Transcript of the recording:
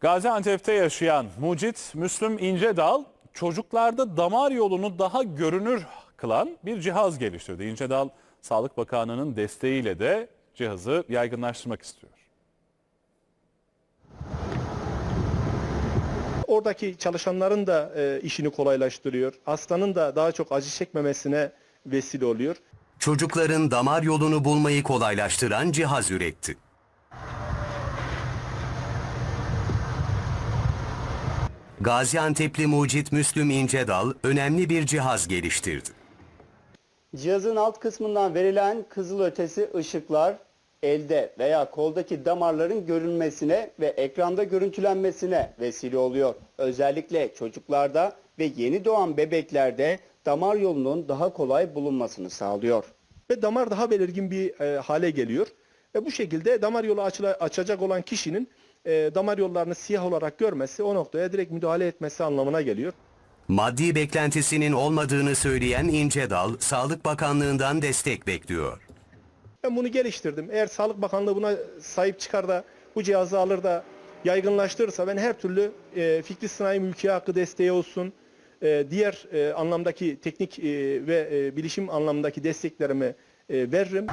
Gaziantep'te yaşayan Mucit Müslüm İncedal çocuklarda damar yolunu daha görünür kılan bir cihaz geliştirdi. İncedal Sağlık Bakanlığı'nın desteğiyle de cihazı yaygınlaştırmak istiyor. Oradaki çalışanların da e, işini kolaylaştırıyor. Hastanın da daha çok acı çekmemesine vesile oluyor. Çocukların damar yolunu bulmayı kolaylaştıran cihaz üretti. Gaziantep'li mucit Müslüm İncedal önemli bir cihaz geliştirdi. Cihazın alt kısmından verilen kızılötesi ışıklar elde veya koldaki damarların görünmesine ve ekranda görüntülenmesine vesile oluyor. Özellikle çocuklarda ve yeni doğan bebeklerde damar yolunun daha kolay bulunmasını sağlıyor. Ve damar daha belirgin bir e, hale geliyor. Ve bu şekilde damar yolu açıla- açacak olan kişinin e, damar yollarını siyah olarak görmesi o noktaya direkt müdahale etmesi anlamına geliyor. Maddi beklentisinin olmadığını söyleyen İncedal, Sağlık Bakanlığı'ndan destek bekliyor. Ben bunu geliştirdim. Eğer Sağlık Bakanlığı buna sahip çıkar da bu cihazı alır da yaygınlaştırırsa ben her türlü e, fikri sanayi mülkiye hakkı desteği olsun, e, diğer e, anlamdaki teknik e, ve e, bilişim anlamındaki desteklerimi e, veririm.